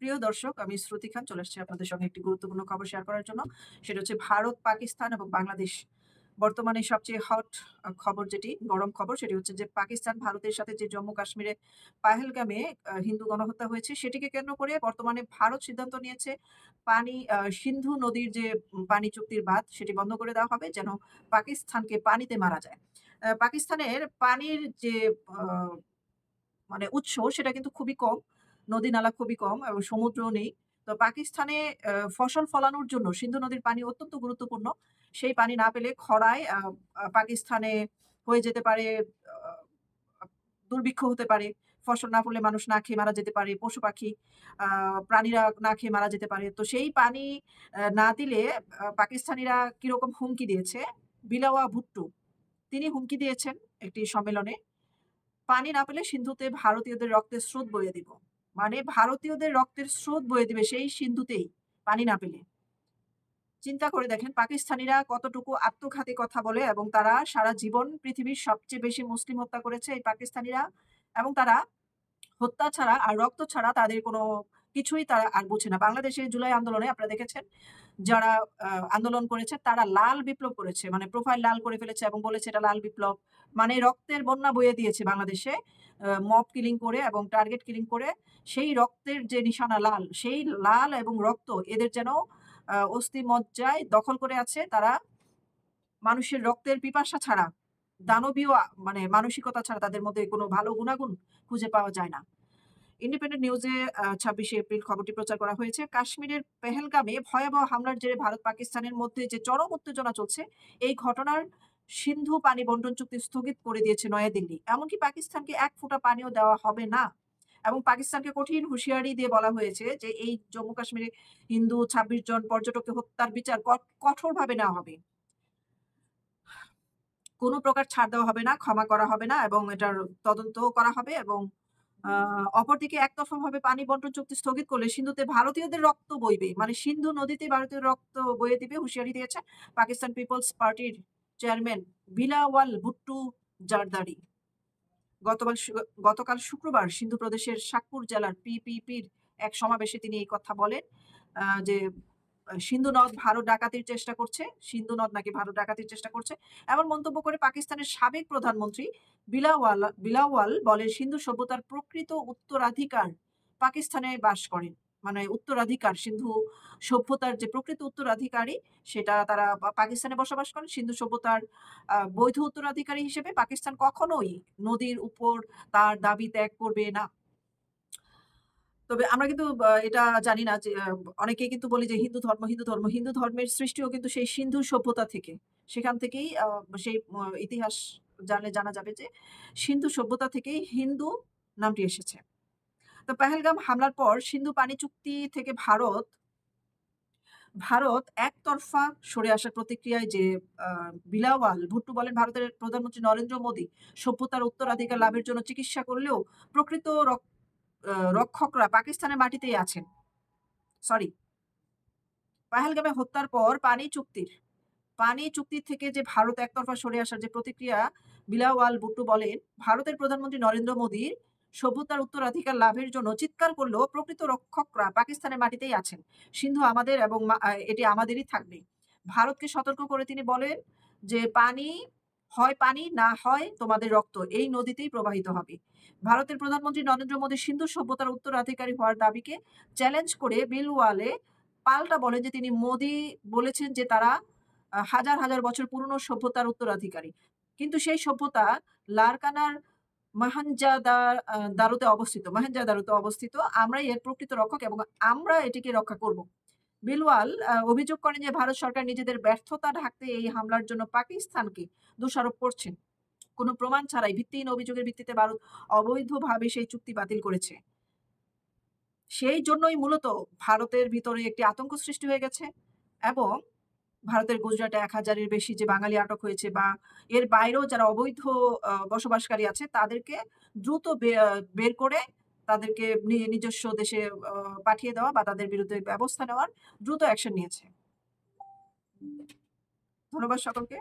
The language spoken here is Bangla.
প্রিয় দর্শক, আমি শ্রুতি খান, চলে এসেছি আপনাদের সঙ্গে একটি গুরুত্বপূর্ণ খবর শেয়ার করার জন্য। সেটা হচ্ছে ভারত, পাকিস্তান এবং বাংলাদেশ। বর্তমানে সবচেয়ে হট খবর যেটি, গরম খবর, সেটি হচ্ছে যে পাকিস্তান ভারতের সাথে যে জম্মু কাশ্মীরে পাহেলগামে হিন্দু গণহত্যা হয়েছে, সেটিকে কেন্দ্র করে বর্তমানে ভারত সিদ্ধান্ত নিয়েছে পানি সিন্ধু নদীর যে পানি চুক্তির বাঁধ, সেটি বন্ধ করে দেওয়া হবে যেন পাকিস্তানকে পানিতে মারা যায়। পাকিস্তানের পানির যে মানে উৎস, সেটা কিন্তু খুবই কম। নদী নালা খুবই কম এবং সমুদ্রও নেই। তো পাকিস্তানে ফসল ফলানোর জন্য সিন্ধু নদীর পানি অত্যন্ত গুরুত্বপূর্ণ। সেই পানি না পেলে খরায় পাকিস্তানে হয়ে যেতে পারে দুর্ভিক্ষ হতে পারে। ফসল না পড়লে মানুষ না খেয়ে মারা যেতে পারে, পশু পাখি প্রাণীরা না খেয়ে মারা যেতে পারে। তো সেই পানি না দিলে পাকিস্তানিরা কীরকম হুমকি দিয়েছে? বিলাওয়া ভুট্টু, তিনি হুমকি দিয়েছেন একটি সম্মেলনে। পানি না পেলে সিন্ধুতে ভারতীয়দের রক্তের স্রোত বয়ে দিব। মানে ভারতীয়দের রক্তের স্রোত বয়ে দিবে সেই সিন্ধুতেই পানি না পেলে। চিন্তা করে দেখেন পাকিস্তানিরা কতটুকু আত্মঘাতী কথা বলে এবং তারা সারা জীবন পৃথিবীর সবচেয়ে বেশি মুসলিম হত্যা করেছে এই পাকিস্তানিরা এবং তারা হত্যা ছাড়া আর রক্ত ছাড়া তাদের কোনো কিছুই তারা আর বুঝে না। বাংলাদেশে জুলাই আন্দোলনে আপনারা দেখেছেন, যারা আন্দোলন করেছে তারা লাল বিপ্লব করেছে মানে প্রোফাইল লাল করে ফেলেছে এবং বলেছে এটা লাল বিপ্লব। মানে রক্তের বন্যা বয়ে দিয়েছে বাংলাদেশে মব কিলিং করে এবং টার্গেট কিলিং করে। সেই রক্তের যে নিশানা লাল, সেই লাল এবং রক্ত এদের যেন অস্থি মজ্জায় দখল করে আছে তারা। মানুষের রক্তের পিপাসা ছাড়া, দানবীয় মানে মানসিকতা ছাড়া তাদের মধ্যে কোনো ভালো গুণাগুণ খুঁজে পাওয়া যায় না। ইন্ডিপেন্ডেন্ট নিউজে ছাব্বিশে এপ্রিল খবরটি প্রচার করা হয়েছে। কাশ্মীরের পেহেলগামে ভয়াবহ হামলার জেরে ভারত পাকিস্তানের মধ্যে যে চরম উত্তেজনা চলছে, এই ঘটনার সিন্ধু পানি বন্টন চুক্তি স্থগিত করে দিয়েছে নয়াদিল্লি। এমনকি পাকিস্তানকে এক ফোঁটা পানিও দেওয়া হবে না। এবং পাকিস্তানকে কঠিন হুঁশিয়ারি দিয়ে বলা হয়েছে যে, এই জম্মু কাশ্মীরে হিন্দু ছাব্বিশ জন পর্যটককে হত্যার বিচার কঠ- কঠোরভাবে নেওয়া হবে। কোনো প্রকার ছাড় দেওয়া হবে না, ক্ষমা করা হবে না এবং এটার তদন্ত করা হবে এবং অপরদিকে একতরফাভাবে পানি বন্টন চুক্তি স্থগিত করলে সিন্ধুতে ভারতীয়দের রক্ত বইবে। মানে সিন্ধু নদীতে ভারতীয় রক্ত বয়ে দিবে হুঁশিয়ারি দিয়েছে পাকিস্তান পিপলস পার্টির চেয়ারম্যান বিলাওয়াল ভুট্টু জারদারি। গতকাল গতকাল শুক্রবার সিন্ধু প্রদেশের শাকপুর জেলার পিপিপির এক সমাবেশে তিনি এই কথা বলেন আহ, যে সিন্ধু নদ ভারত ডাকাতির চেষ্টা করছে সিন্ধু নদ নাকি ভারত ডাকাতির চেষ্টা করছে এমন মন্তব্য করে পাকিস্তানের সাবেক প্রধানমন্ত্রী বিলাওয়াল বিলাওয়াল বলেন, সিন্ধু সভ্যতার প্রকৃত উত্তরাধিকার পাকিস্তানে বাস করেন। মানে উত্তরাধিকার, সিন্ধু সভ্যতার যে প্রকৃত উত্তরাধিকারী, সেটা তারা পাকিস্তানে বসবাস করেন। সিন্ধু সভ্যতার বৈধ উত্তরাধিকারী হিসেবে পাকিস্তান কখনোই নদীর উপর তার দাবি ত্যাগ করবে না। তবে আমরা কিন্তু এটা জানি না যে অনেকেই কিন্তু বলি যে হিন্দু ধর্ম হিন্দু ধর্ম, হিন্দু ধর্মের সৃষ্টিও কিন্তু সেই সিন্ধু সভ্যতা থেকে। সেখান থেকেই সেই ইতিহাস জানলে জানা যাবে যে সিন্ধু সভ্যতা থেকেই হিন্দু নামটি এসেছে। তো পেহেলগাম হামলার পর সিন্ধু পানি চুক্তি থেকে ভারত ভারত একতরফা সরে আসার প্রতিক্রিয়ায় যে বিলাওয়াল, ভুট্টু বলেন ভারতের প্রধানমন্ত্রী নরেন্দ্র মোদী, সভ্যতার উত্তরাধিকার লাভের জন্য চিকিৎসা করলেও প্রকৃত রক্ষকরা পাকিস্তানের মাটিতেই আছেন। সরি পাহেলগামে হত্যার পর পানি চুক্তির, পানি চুক্তি থেকে যে ভারত একতরফা সরে আসার যে প্রতিক্রিয়া বিলাওয়াল বুট্টু বলেন, ভারতের প্রধানমন্ত্রী নরেন্দ্র মোদীর সভ্যতার উত্তরাধিকার লাভের জন্য চিৎকার করলেও প্রকৃত রক্ষকরা পাকিস্তানের মাটিতেই আছেন। সিন্ধু আমাদের এবং এটি আমাদেরই থাকবে। ভারতকে সতর্ক করে তিনি বলেন যে পানি হয় পানি, না হয় তোমাদের রক্ত। এই নদীতেই প্রবাহিত হবে। ভারতের প্রধানমন্ত্রী নরেন্দ্র মোদী সিন্ধু সভ্যতার উত্তরাধিকারী হওয়ার দাবিকে চ্যালেঞ্জ করে বিলওয়ালে পাল্টা বলেন যে তিনি মোদী বলেছেন যে তারা হাজার হাজার বছর পুরনো সভ্যতার উত্তরাধিকারী। কিন্তু সেই সভ্যতা লারকানার মাহানজাদার দারুতে অবস্থিত। মাহানজাদারুতে অবস্থিত। আমরাই এর প্রকৃত রক্ষক এবং আমরা এটিকে রক্ষা করব। বিলওয়াল অভিযোগ করেন যে ভারত সরকার নিজেদের ব্যর্থতা ঢাকতে এই হামলার জন্য পাকিস্তানকে দোষারোপ করছেন। কোনো প্রমাণ ছাড়াই ভিত্তিহীন অভিযোগের ভিত্তিতে ভারত অবৈধভাবে সেই চুক্তি বাতিল করেছে। সেই জন্যই মূলত ভারতের ভিতরে একটি আতঙ্ক সৃষ্টি হয়ে গেছে এবং ভারতের গুজরাটে এক হাজারের বেশি যে বাঙালি আটক হয়েছে বা এর বাইরেও যারা অবৈধ বসবাসকারী আছে তাদেরকে দ্রুত বের করে তাদেরকে নিজস্ব দেশে পাঠিয়ে দেওয়া বা তাদের বিরুদ্ধে ব্যবস্থা নেওয়ার দ্রুত অ্যাকশন নিয়েছে। ধন্যবাদ সকলকে।